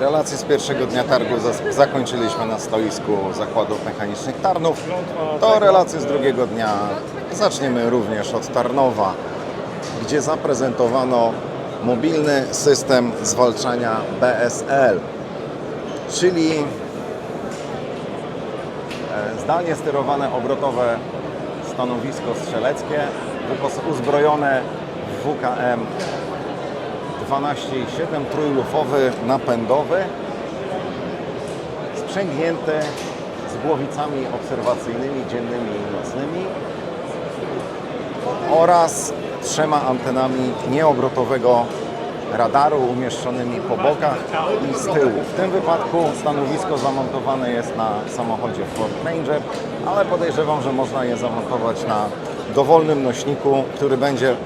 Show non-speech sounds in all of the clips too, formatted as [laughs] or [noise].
Relacje z pierwszego dnia targu zakończyliśmy na stoisku zakładów mechanicznych Tarnów. To relacje z drugiego dnia. Zaczniemy również od Tarnowa, gdzie zaprezentowano mobilny system zwalczania BSL, czyli e, zdalnie sterowane obrotowe stanowisko strzeleckie, uzbrojone w WKM 12,7 trójlufowy napędowy sprzęgnięty z głowicami obserwacyjnymi dziennymi i nocnymi oraz trzema antenami nieobrotowego radaru umieszczonymi po bokach i z tyłu. W tym wypadku stanowisko zamontowane jest na samochodzie Ford Ranger, ale podejrzewam, że można je zamontować na dowolnym nośniku, który będzie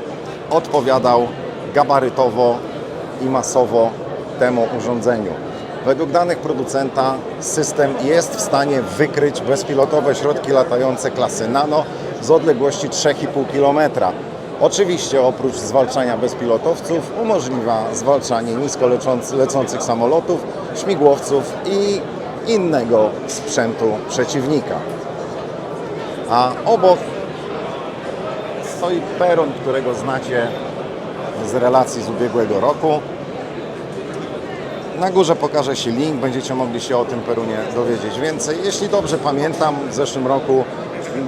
odpowiadał gabarytowo i masowo temu urządzeniu. Według danych producenta system jest w stanie wykryć bezpilotowe środki latające klasy nano z odległości 3,5 km. Oczywiście oprócz zwalczania bezpilotowców umożliwia zwalczanie nisko lecących samolotów, śmigłowców i innego sprzętu przeciwnika. A obok stoi peron, którego znacie z relacji z ubiegłego roku. Na górze pokaże się link, będziecie mogli się o tym perunie dowiedzieć więcej. Jeśli dobrze pamiętam, w zeszłym roku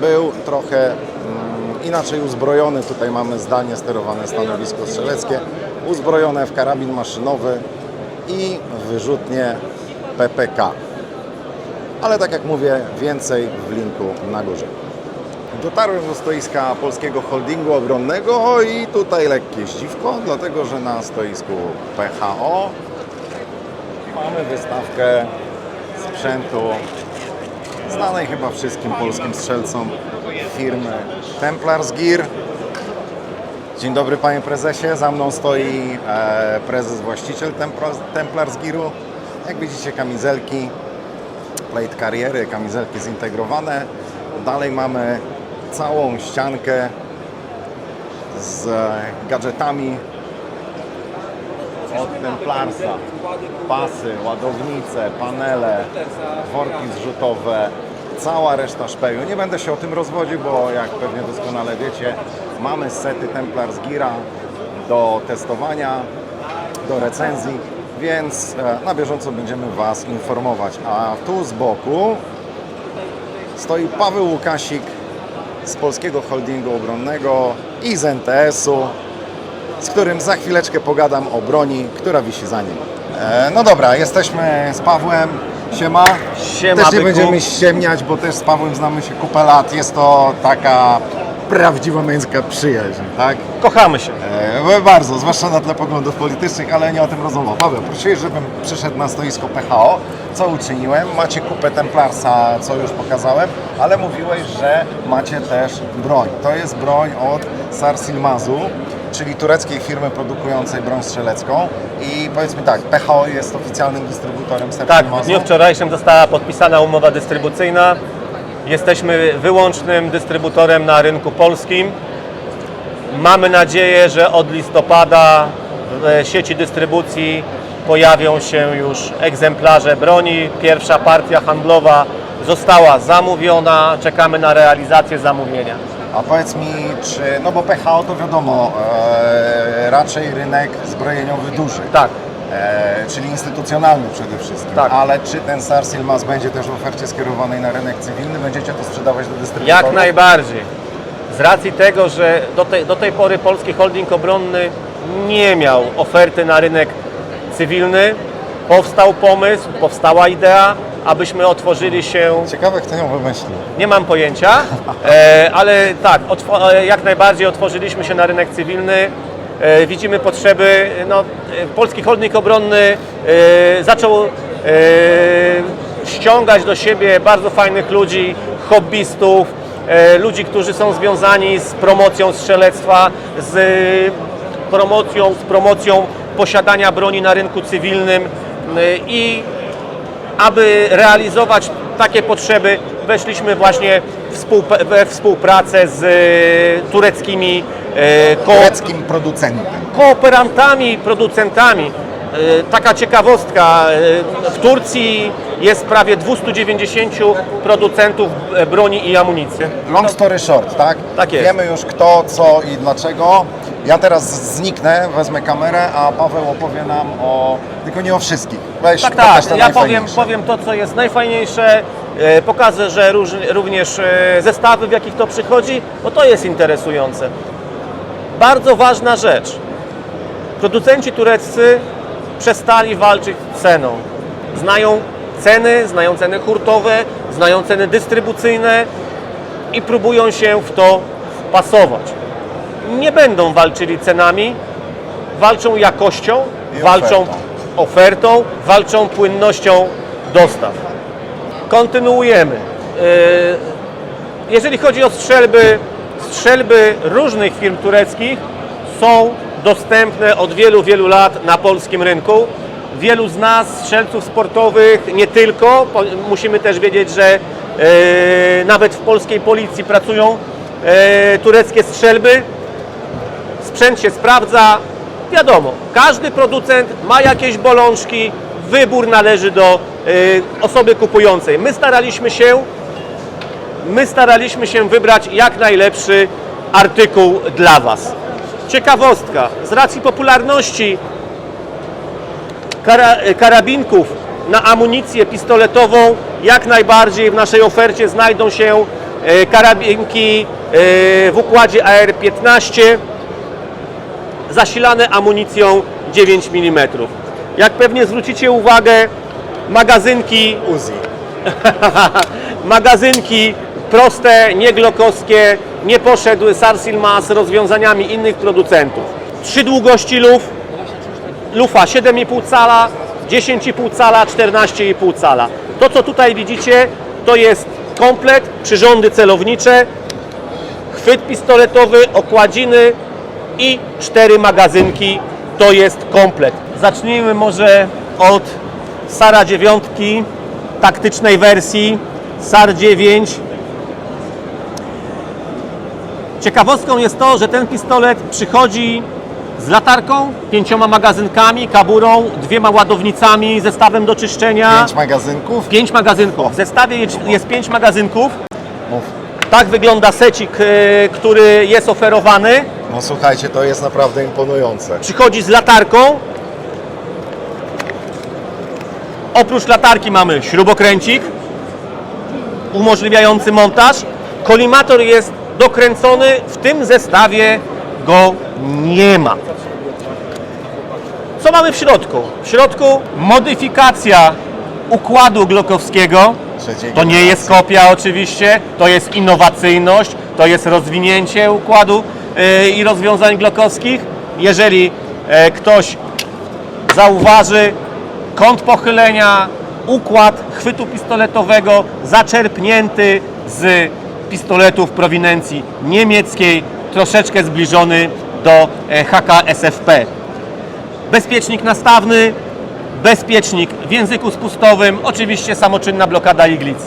był trochę inaczej uzbrojony. Tutaj mamy zdalnie sterowane stanowisko strzeleckie, uzbrojone w karabin maszynowy i wyrzutnie PPK. Ale tak jak mówię, więcej w linku na górze. Dotarłem do stoiska Polskiego Holdingu Obronnego i tutaj lekkie zdziwko, dlatego że na stoisku PHO mamy wystawkę sprzętu znanej chyba wszystkim polskim strzelcom firmy Templars Gear. Dzień dobry panie prezesie, za mną stoi e, prezes właściciel Templars, Gearu. Jak widzicie kamizelki, plate kariery, kamizelki zintegrowane. Dalej mamy całą ściankę z gadżetami od Templarsa. Pasy, ładownice, panele, worki zrzutowe, cała reszta szpeju. Nie będę się o tym rozwodził, bo jak pewnie doskonale wiecie, mamy sety Templars Gira do testowania, do recenzji, więc e, na bieżąco będziemy Was informować. A tu z boku stoi Paweł Łukasik z Polskiego Holdingu Obronnego i z NTS-u, z którym za chwileczkę pogadam o broni, która wisi za nim. E, no dobra, jesteśmy z Pawłem. Siema. Siema, też nie byku. będziemy ściemniać, bo też z Pawłem znamy się kupę lat. Jest to taka prawdziwa męska przyjaźń, tak? Kochamy się. E, bardzo, zwłaszcza na tle poglądów politycznych, ale nie o tym rozmowa. Paweł, prosiłeś, żebym przyszedł na stoisko PHO, co uczyniłem. Macie kupę Templarsa, co już pokazałem, ale mówiłeś, że macie też broń. To jest broń od Sarsilmazu, czyli tureckiej firmy produkującej broń strzelecką. I powiedz mi tak, PHO jest oficjalnym dystrybutorem Tak, Sarsilmazu. w dniu wczorajszym została podpisana umowa dystrybucyjna. Jesteśmy wyłącznym dystrybutorem na rynku polskim. Mamy nadzieję, że od listopada w sieci dystrybucji pojawią się już egzemplarze broni. Pierwsza partia handlowa została zamówiona. Czekamy na realizację zamówienia. A powiedz mi, czy, no bo PHO to wiadomo, e, raczej rynek zbrojeniowy duży. Tak, E, czyli instytucjonalny przede wszystkim. Tak. Ale czy ten Sarsilmas będzie też w ofercie skierowanej na rynek cywilny? Będziecie to sprzedawać do dystrybutorów? Jak najbardziej. Z racji tego, że do tej, do tej pory Polski Holding Obronny nie miał oferty na rynek cywilny, powstał pomysł, powstała idea, abyśmy otworzyli się, Ciekawe, kto ją wymyślił. nie mam pojęcia, e, ale tak, e, jak najbardziej otworzyliśmy się na rynek cywilny. E, widzimy potrzeby, no, e, Polski Holding Obronny e, zaczął e, ściągać do siebie bardzo fajnych ludzi, hobbystów, e, ludzi, którzy są związani z promocją strzelectwa, z promocją, z promocją posiadania broni na rynku cywilnym e, i aby realizować takie potrzeby, weszliśmy właśnie we współpracę z e, tureckimi e, Tureckim producentem. kooperantami, producentami. E, Taka ciekawostka, e, w Turcji jest prawie 290 producentów broni i amunicji. Long story short, tak? Tak jest. Wiemy już kto, co i dlaczego. Ja teraz zniknę, wezmę kamerę, a Paweł opowie nam o... tylko nie o wszystkich. Weź Tak, pokaż tak, ja powiem, najfajniejsze. powiem to, co jest najfajniejsze, e, pokażę, że róż, również e, zestawy, w jakich to przychodzi, bo to jest interesujące. Bardzo ważna rzecz. Producenci tureccy przestali walczyć ceną. Znają ceny, znają ceny hurtowe, znają ceny dystrybucyjne i próbują się w to wpasować. Nie będą walczyli cenami, walczą jakością, I walczą ofertą. ofertą, walczą płynnością dostaw. Kontynuujemy. Yy, Jeżeli chodzi o strzelby, strzelby różnych firm tureckich są dostępne od wielu, wielu lat na polskim rynku. Wielu z nas, strzelców sportowych, nie tylko, musimy też wiedzieć, że e, nawet w polskiej policji pracują e, tureckie strzelby. Sprzęt się sprawdza. Wiadomo, każdy producent ma jakieś bolączki, wybór należy do e, osoby kupującej. My staraliśmy się my staraliśmy się wybrać jak najlepszy artykuł dla Was. Ciekawostka, z racji popularności kara, karabinków na amunicję pistoletową, jak najbardziej w naszej ofercie znajdą się e, karabinki e, w układzie AR-15 zasilane amunicją 9 mm. Jak pewnie zwrócicie uwagę, magazynki Uzi. [laughs] magazynki proste, nieglokowskie, nie poszedł Sarsil z rozwiązaniami innych producentów. Trzy długości luf, lufa 7,5 cala, 10,5 cala, 14,5 cala. To co tutaj widzicie to jest komplet, przyrządy celownicze, chwyt pistoletowy, okładziny i cztery magazynki to jest komplet. Zacznijmy może od Sara 9 taktycznej wersji SAR 9 Ciekawostką jest to, że ten pistolet przychodzi z latarką, pięcioma magazynkami, kaburą, dwiema ładownicami, zestawem do czyszczenia. Pięć magazynków. Pięć magazynków. W zestawie jest- pięć magazynków. Mów. Tak wygląda secik, e, który jest oferowany. No słuchajcie, to jest naprawdę imponujące. Przychodzi z latarką. Oprócz latarki mamy śrubokręcik umożliwiający montaż. Kolimator jest dokręcony, w tym zestawie go nie ma. Co mamy w środku? W środku modyfikacja układu glokowskiego. To nie jest kopia oczywiście, to jest innowacyjność, to jest rozwinięcie układu yy, i rozwiązań glokowskich. Jeżeli e, ktoś zauważy kąt pochylenia, układ chwytu pistoletowego zaczerpnięty z pistoletów prowinencji niemieckiej, troszeczkę zbliżony do e, HK SFP. Bezpiecznik nastawny, bezpiecznik w języku spustowym, oczywiście samoczynna blokada iglic.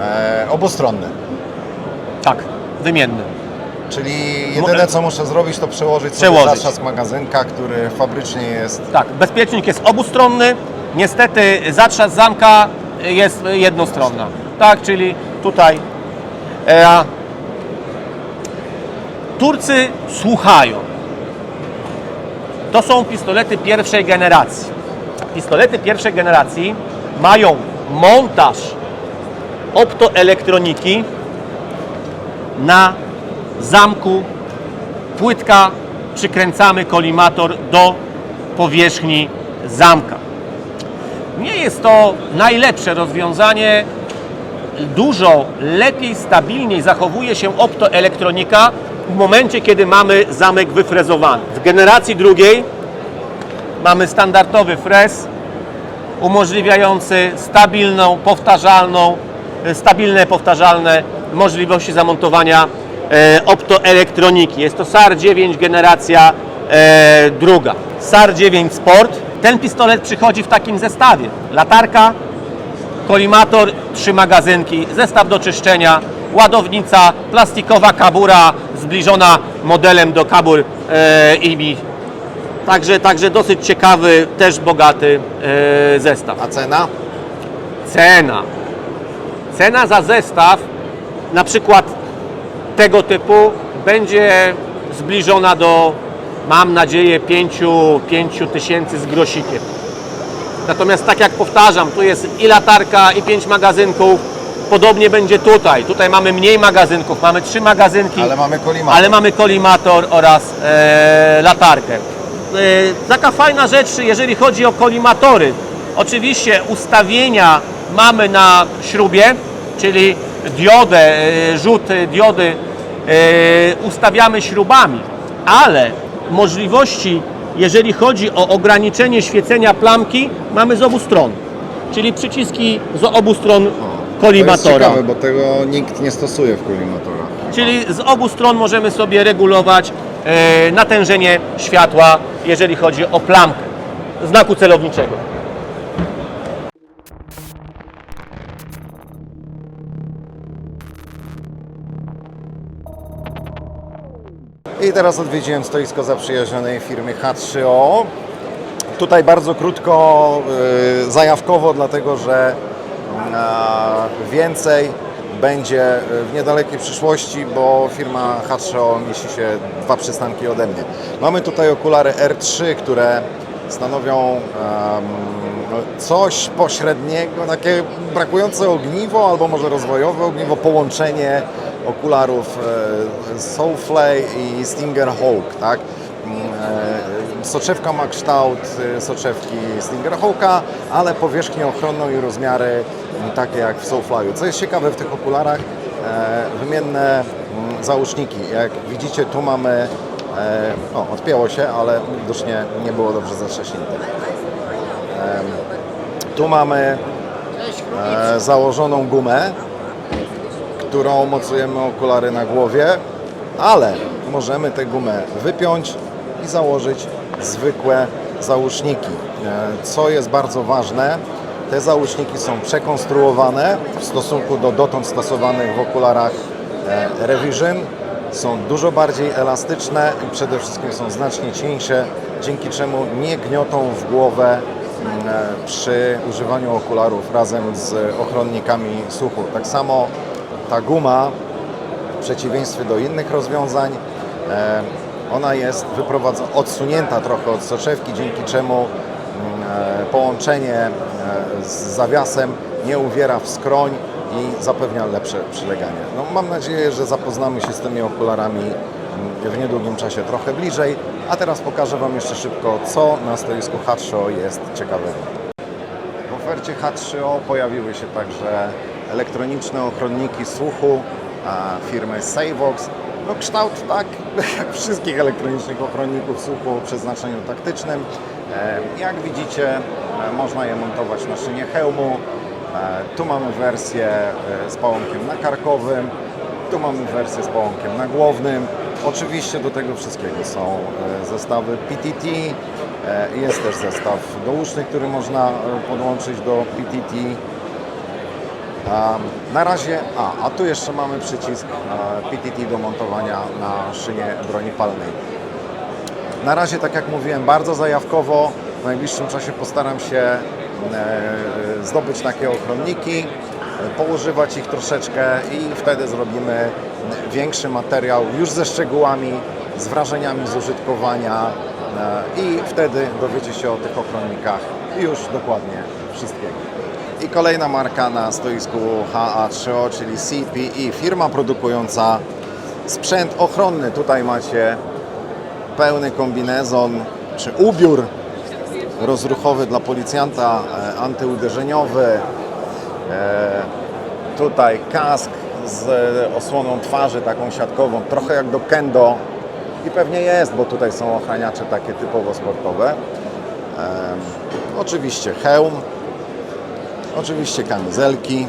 E, obustronny. Tak, wymienny. Czyli jedyne co muszę zrobić to przełożyć, sobie Przełożyć. zatrzask magazynka, który fabrycznie jest Tak, bezpiecznik jest obustronny. Niestety zatrzask zamka jest jednostronna. Tak, czyli tutaj Turcy słuchają. To są pistolety pierwszej generacji. Pistolety pierwszej generacji mają montaż optoelektroniki na zamku płytka, przykręcamy kolimator do powierzchni zamka. Nie jest to najlepsze rozwiązanie. Dużo lepiej, stabilniej zachowuje się optoelektronika w momencie, kiedy mamy zamek wyfrezowany. W generacji drugiej mamy standardowy frez umożliwiający stabilną, powtarzalną, stabilne, powtarzalne możliwości zamontowania e, optoelektroniki. Jest to SAR 9 generacja e, druga. SAR 9 Sport. Ten pistolet przychodzi w takim zestawie. Latarka, kolimator, trzy magazynki, zestaw do czyszczenia, ładownica, plastikowa kabura zbliżona modelem do kabur e, IMI. Także, także dosyć ciekawy, też bogaty e, zestaw. A cena? Cena. Cena za zestaw, na przykład tego typu, będzie zbliżona do, mam nadzieję, 5, 5 tysięcy z grosikiem. Natomiast tak jak powtarzam, tu jest i latarka, i 5 magazynków. Podobnie będzie tutaj. Tutaj mamy mniej magazynków, mamy 3 magazynki Ale mamy kolimator. ale mamy kolimator oraz e, latarkę. E, taka fajna rzecz, jeżeli chodzi o kolimatory. Oczywiście ustawienia mamy na śrubie, czyli diodę, e, rzut diody e, ustawiamy śrubami, ale możliwości, jeżeli chodzi o ograniczenie świecenia plamki, mamy z obu stron. Czyli przyciski z obu stron To jest kolimatora. ciekawe, bo tego nikt nie stosuje w kolimatorach. Czyli z obu stron możemy sobie regulować e, natężenie światła, jeżeli chodzi o plamkę znaku celowniczego. I teraz odwiedziłem stoisko zaprzyjaźnionej firmy H3O. Tutaj bardzo krótko, y, zajawkowo, dlatego że y, więcej będzie w niedalekiej przyszłości, bo firma H3O mieści się dwa przystanki ode mnie. Mamy tutaj okulary R3, które stanowią coś pośredniego, takie brakujące ogniwo, albo może rozwojowe ogniwo, połączenie okularów e, Soulfly i Stinger Hawk, tak? E, Soczewka ma kształt e, soczewki Stinger Hawka, ale powierzchnię ochronną i rozmiary mm, takie jak w Soulflyu. Co jest ciekawe w tych okularach, wymienne mm, załóczniki. Jak widzicie, tu mamy, o, odpięło się, ale widocznie nie było dobrze zatrzaśnięte. Tu mamy założoną gumę, którą mocujemy okulary na głowie, ale możemy tę gumę wypiąć i założyć zwykłe załóżniki. E, Co jest bardzo ważne, te załóżniki są przekonstruowane w stosunku do dotąd stosowanych w okularach e, Revision. Są dużo bardziej elastyczne i przede wszystkim są znacznie cieńsze, dzięki czemu nie gniotą w głowę e, przy używaniu okularów razem z ochronnikami słuchu. Tak samo ta guma, w przeciwieństwie do innych rozwiązań, e, ona jest odsunięta trochę od soczewki, dzięki czemu mm, e, połączenie e, z zawiasem nie uwiera w skroń i zapewnia lepsze przyleganie. No, mam nadzieję, że zapoznamy się z tymi okularami mm, w niedługim czasie trochę bliżej, a teraz pokażę Wam jeszcze szybko, co na stoisku Hatsho jest ciekawego. W ofercie H3O pojawiły się także elektroniczne ochronniki słuchu firmy Savox. No kształt tak [laughs] wszystkich elektronicznych ochronników słuchu o przeznaczeniu taktycznym. E, Jak widzicie, e, można je montować na szynie hełmu. E, Tu mamy wersję z pałąkiem nakarkowym, tu mamy wersję z pałąkiem nagłownym. Oczywiście do tego wszystkiego są zestawy PTT, jest też zestaw douszny, który można podłączyć do PTT. Na razie, a, a tu jeszcze mamy przycisk e, PTT do montowania na szynie broni palnej. Na razie, tak jak mówiłem, bardzo zajawkowo. W najbliższym czasie postaram się e, zdobyć takie ochronniki, e, poużywać ich troszeczkę i wtedy zrobimy większy materiał już ze szczegółami, z wrażeniami z użytkowania i wtedy dowiecie się o tych ochronnikach już dokładnie wszystkiego. I kolejna marka na stoisku HA3O, czyli CPE, firma produkująca sprzęt ochronny. Tutaj macie pełny kombinezon czy ubiór rozruchowy dla policjanta, e, antyuderzeniowy. E, tutaj kask z osłoną twarzy, taką siatkową, trochę jak do kendo. I pewnie jest, bo tutaj są ochraniacze takie typowo sportowe. E, oczywiście hełm, oczywiście kamizelki,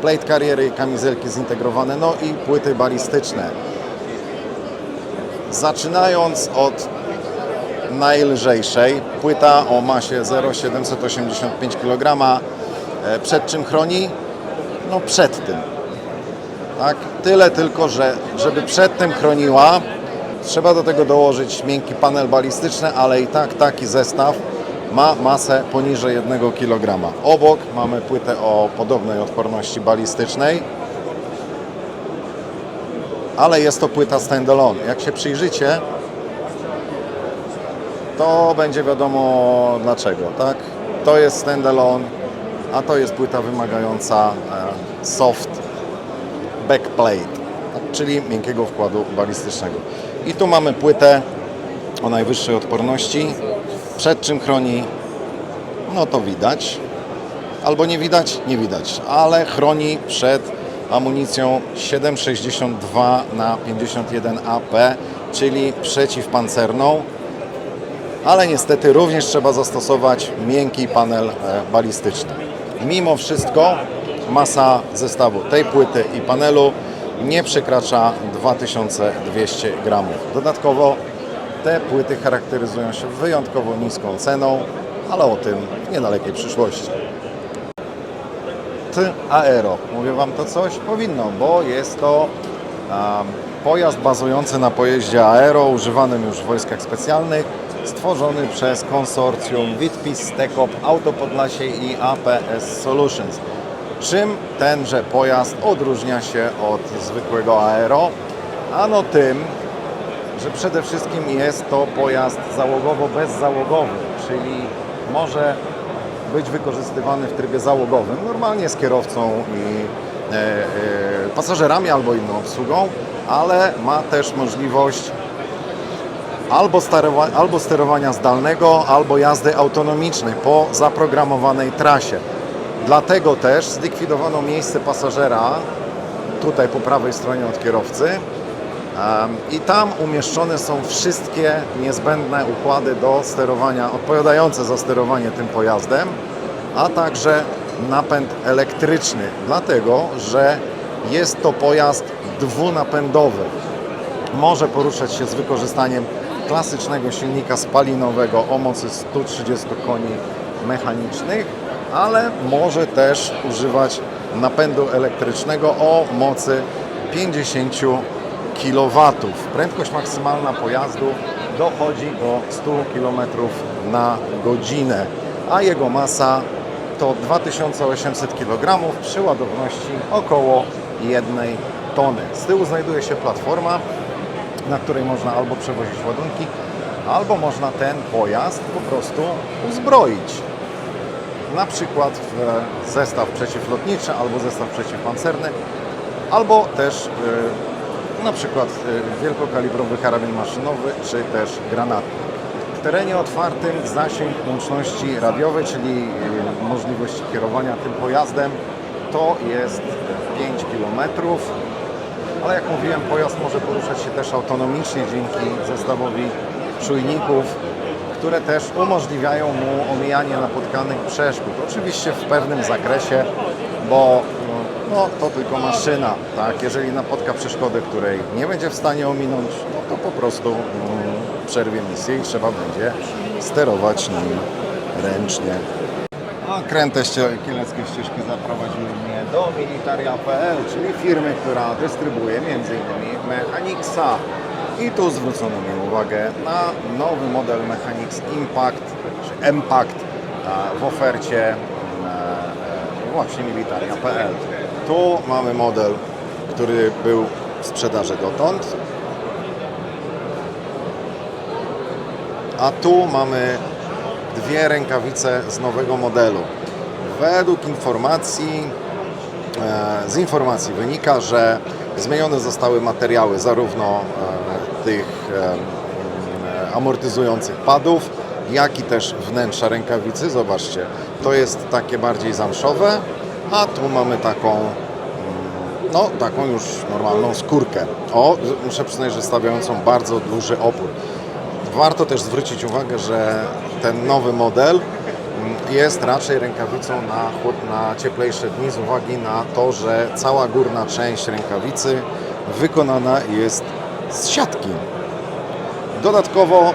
plate kariery kamizelki zintegrowane, no i płyty balistyczne. Zaczynając od najlżejszej, płyta o masie 0,785 kg, E, Przed czym chroni? No przed tym. Tak? Tyle tylko, że żeby przed tym chroniła, trzeba do tego dołożyć miękki panel balistyczny, ale i tak taki zestaw ma masę poniżej 1 kg. Obok mamy płytę o podobnej odporności balistycznej, ale jest to płyta standalone. Jak się przyjrzycie, to będzie wiadomo dlaczego, tak? To jest standalone, a to jest płyta wymagająca e, soft backplate, tak? czyli miękkiego wkładu balistycznego. I tu mamy płytę o najwyższej odporności. Przed czym chroni? No to widać. Albo nie widać? Nie widać, ale chroni przed amunicją 7,62 na 51 AP, czyli przeciwpancerną ale niestety również trzeba zastosować miękki panel e, balistyczny. Mimo wszystko masa zestawu tej płyty i panelu nie przekracza 2200 gramów. Dodatkowo te płyty charakteryzują się wyjątkowo niską ceną, ale o tym w niedalekiej przyszłości. T Aero. Mówię Wam to coś? Powinno, bo jest to um, pojazd bazujący na pojeździe Aero, używanym już w wojskach specjalnych, stworzony przez konsorcjum Witpis, Tekop, Auto Podlasie i APS Solutions. Czym tenże pojazd odróżnia się od zwykłego Aero? Ano tym, że przede wszystkim jest to pojazd załogowo-bezzałogowy, czyli może być wykorzystywany w trybie załogowym, normalnie z kierowcą i e, e, pasażerami albo inną obsługą, ale ma też możliwość albo, sterowa- albo sterowania zdalnego, albo jazdy autonomicznej po zaprogramowanej trasie. Dlatego też zlikwidowano miejsce pasażera tutaj po prawej stronie od kierowcy i tam umieszczone są wszystkie niezbędne układy do sterowania, odpowiadające za sterowanie tym pojazdem, a także napęd elektryczny, dlatego że jest to pojazd dwunapędowy. Może poruszać się z wykorzystaniem klasycznego silnika spalinowego o mocy 130 koni mechanicznych, ale może też używać napędu elektrycznego o mocy 50 kW. Prędkość maksymalna pojazdu dochodzi do 100 km na godzinę, a jego masa to 2800 kg przy ładowności około 1 tony. Z tyłu znajduje się platforma, na której można albo przewozić ładunki, albo można ten pojazd po prostu uzbroić. Na przykład w zestaw przeciwlotniczy albo zestaw przeciwpancerny, albo też y, na przykład y, wielkokalibrowy karabin maszynowy, czy też granaty. W terenie otwartym zasięg łączności radiowej, czyli y, możliwość kierowania tym pojazdem, to jest 5 km. Ale jak mówiłem, pojazd może poruszać się też autonomicznie dzięki zestawowi czujników, które też umożliwiają mu omijanie napotkanych przeszkód. Oczywiście w pewnym zakresie, bo no, to tylko maszyna. Tak? Jeżeli napotka przeszkody, której nie będzie w stanie ominąć, no to po prostu mm, przerwie misję i trzeba będzie sterować nim ręcznie. A kręte ście- kieleckie ścieżki zaprowadziły mnie do Militaria.pl, czyli firmy, która dystrybuuje m.in. Mechanixa. I tu zwrócono mi uwagę na nowy model Mechanix Impact, czy Impact w ofercie e, e, właśnie Militaria.pl. Tu mamy model, który był w sprzedaży dotąd, a tu mamy dwie rękawice z nowego modelu. Według informacji, e, z informacji wynika, że zmienione zostały materiały zarówno e, tych e, amortyzujących padów, jak i też wnętrza rękawicy. Zobaczcie, to jest takie bardziej zamszowe, a tu mamy taką mm, no, taką już normalną skórkę. O, muszę przyznać, że stawiającą bardzo duży opór. Warto też zwrócić uwagę, że ten nowy model mm, jest raczej rękawicą na, na cieplejsze dni z uwagi na to, że cała górna część rękawicy wykonana jest z siatki. Dodatkowo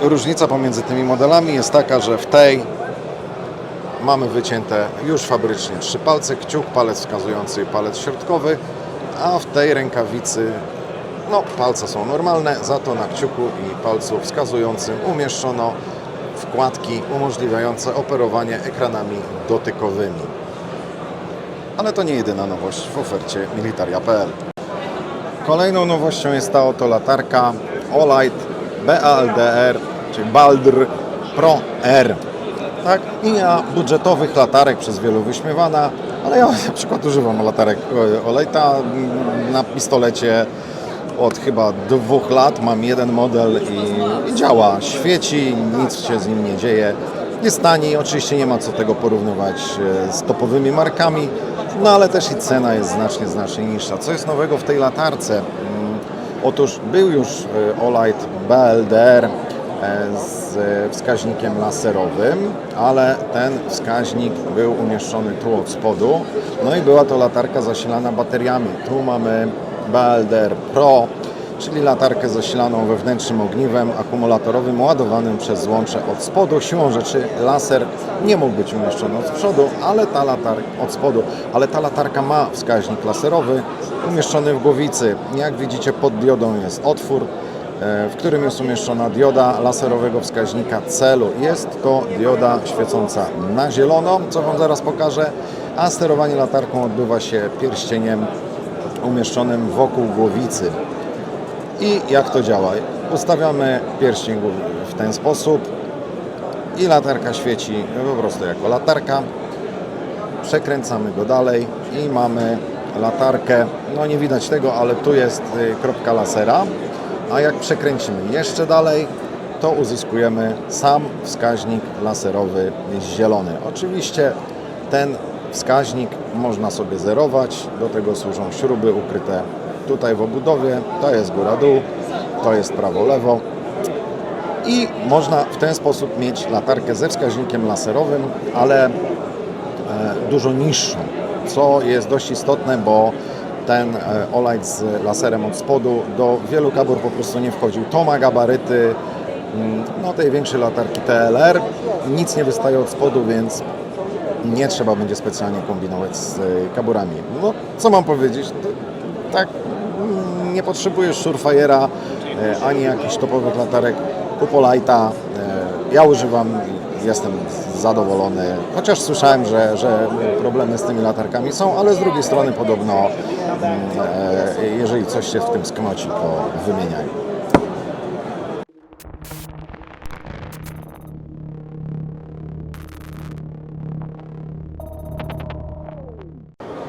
różnica pomiędzy tymi modelami jest taka, że w tej mamy wycięte już fabrycznie trzy palce, kciuk, palec wskazujący i palec środkowy, a w tej rękawicy no, palce są normalne, za to na kciuku i palcu wskazującym umieszczono wkładki umożliwiające operowanie ekranami dotykowymi. Ale to nie jedyna nowość w ofercie Militaria.pl. Kolejną nowością jest ta oto latarka Olight BALDR, czyli Baldr Pro R. Tak, linia budżetowych latarek przez wielu wyśmiewana, ale ja na przykład używam latarek e, mm, na pistolecie od chyba dwóch lat. Mam jeden model i, i działa, świeci, nic się z nim nie dzieje. Jest tani, oczywiście nie ma co tego porównywać e, z topowymi markami, no ale też i cena jest znacznie, znacznie niższa. Co jest nowego w tej latarce? Mm, Otóż był już e, Olight BLDR z e, wskaźnikiem laserowym, ale ten wskaźnik był umieszczony tu od spodu. No i była to latarka zasilana bateriami. Tu mamy BLDR Pro, czyli latarkę zasilaną wewnętrznym ogniwem akumulatorowym ładowanym przez złącze od spodu. Siłą rzeczy laser nie mógł być umieszczony od przodu, ale ta latarka od spodu, ale ta latarka ma wskaźnik laserowy umieszczony w głowicy. Jak widzicie pod diodą jest otwór, w którym jest umieszczona dioda laserowego wskaźnika celu. Jest to dioda świecąca na zielono, co Wam zaraz pokażę, a sterowanie latarką odbywa się pierścieniem umieszczonym wokół głowicy. I jak to działa? Ustawiamy pierścień w ten sposób i latarka świeci po prostu jako latarka. Przekręcamy go dalej i mamy latarkę. No nie widać tego, ale tu jest y, kropka lasera. A jak przekręcimy jeszcze dalej, to uzyskujemy sam wskaźnik laserowy zielony. Oczywiście ten wskaźnik można sobie zerować. Do tego służą śruby ukryte tutaj w obudowie. To jest góra-dół, to jest prawo-lewo. I można w ten sposób mieć latarkę ze wskaźnikiem laserowym, ale e, dużo niższą, co jest dość istotne, bo ten e, Olight z laserem od spodu do wielu kabur po prostu nie wchodził. To ma gabaryty mm, no, tej większej latarki TLR. Nic nie wystaje od spodu, więc nie trzeba będzie specjalnie kombinować z e, kaburami. No, co mam powiedzieć? Tak, mm, nie potrzebujesz Surefirera e, ani jakichś topowych latarek. Kup Lighta. E, Ja używam, jestem zadowolony. Chociaż słyszałem, że, że problemy z tymi latarkami są, ale z drugiej strony podobno, mm, e, jeżeli coś się w tym sknoci, to wymieniają.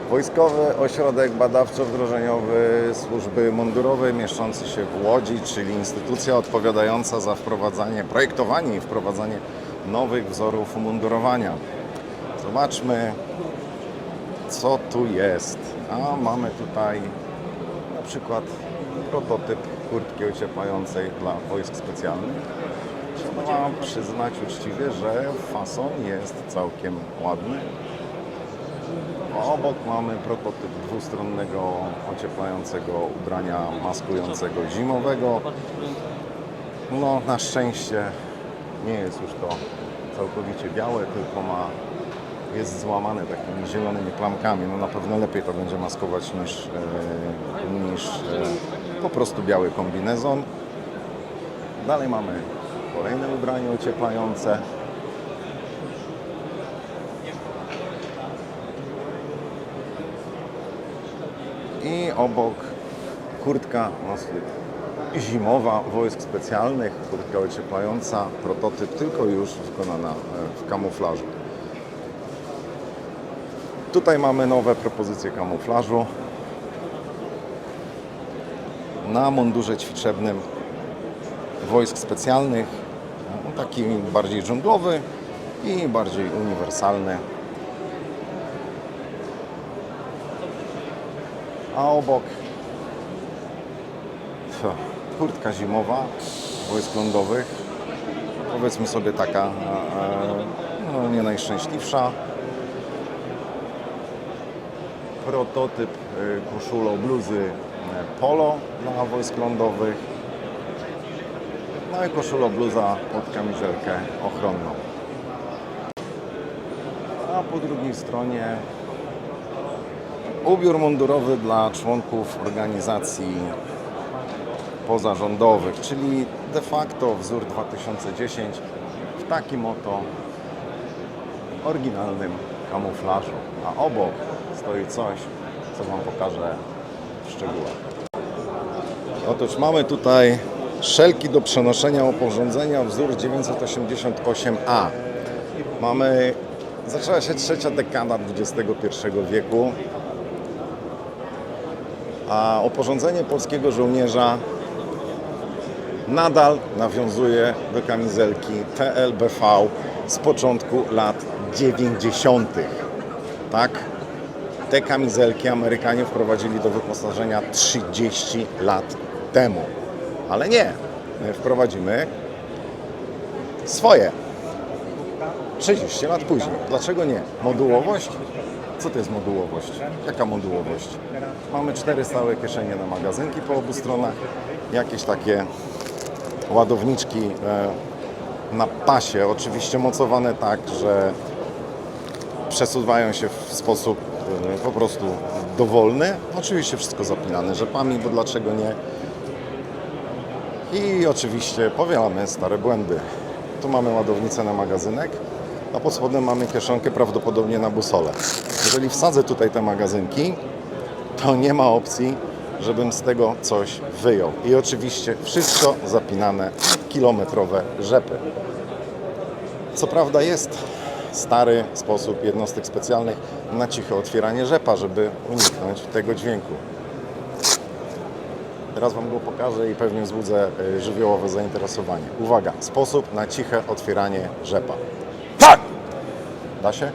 Wojskowy Ośrodek Badawczo-Wdrożeniowy Służby Mundurowej mieszczący się w Łodzi, czyli instytucja odpowiadająca za wprowadzanie, projektowanie i wprowadzanie nowych wzorów mundurowania. Zobaczmy, co tu jest. A mamy tutaj na przykład prototyp kurtki ocieplającej dla wojsk specjalnych. Trzeba przyznać uczciwie, że fason jest całkiem ładny. Obok mamy prototyp dwustronnego ocieplającego ubrania maskującego zimowego. No na szczęście nie jest już to całkowicie białe, tylko ma jest złamane takimi zielonymi plamkami. No na pewno lepiej to będzie maskować niż, e, niż e, po prostu biały kombinezon. Dalej mamy kolejne ubranie ocieplające. I obok kurtka no, zimowa wojsk specjalnych, kurtka ocieplająca, prototyp, tylko już wykonana e, w kamuflażu. Tutaj mamy nowe propozycje kamuflażu. Na mundurze ćwiczebnym wojsk specjalnych, no, taki bardziej dżunglowy i bardziej uniwersalny. a obok kurtka zimowa wojsk lądowych. Powiedzmy sobie taka e, no, nie najszczęśliwsza. Prototyp e, koszulo bluzy e, polo dla wojsk lądowych. No i koszulo bluza pod kamizelkę ochronną. a po drugiej stronie ubiór mundurowy dla członków organizacji pozarządowych, czyli de facto wzór 2010 w takim oto oryginalnym kamuflażu. A obok stoi coś, co Wam pokażę w szczegółach. Otóż mamy tutaj szelki do przenoszenia oporządzenia wzór 988A. Mamy, zaczęła się trzecia dekada XXI wieku, a oporządzenie polskiego żołnierza nadal nawiązuje do kamizelki TLBV z początku lat 90. Tak? Te kamizelki Amerykanie wprowadzili do wyposażenia 30 lat temu. Ale nie, my wprowadzimy swoje 30 lat później. Dlaczego nie? Modułowość? Co to jest modułowość? Jaka modułowość? Mamy cztery stałe kieszenie na magazynki po obu stronach, jakieś takie ładowniczki e, na pasie, oczywiście mocowane tak, że przesuwają się w sposób e, po prostu dowolny. Oczywiście wszystko zapinane rzepami, bo dlaczego nie? I oczywiście powielamy stare błędy. Tu mamy ładownicę na magazynek, a pod spodem mamy kieszonkę prawdopodobnie na busolę. Jeżeli wsadzę tutaj te magazynki, to nie ma opcji, żebym z tego coś wyjął. I oczywiście wszystko zapinane w kilometrowe rzepy. Co prawda jest stary sposób jednostek specjalnych na ciche otwieranie rzepa, żeby uniknąć tego dźwięku. Teraz Wam go pokażę i pewnie wzbudzę y, żywiołowe zainteresowanie. Uwaga, sposób na ciche otwieranie rzepa. Tak! Da się?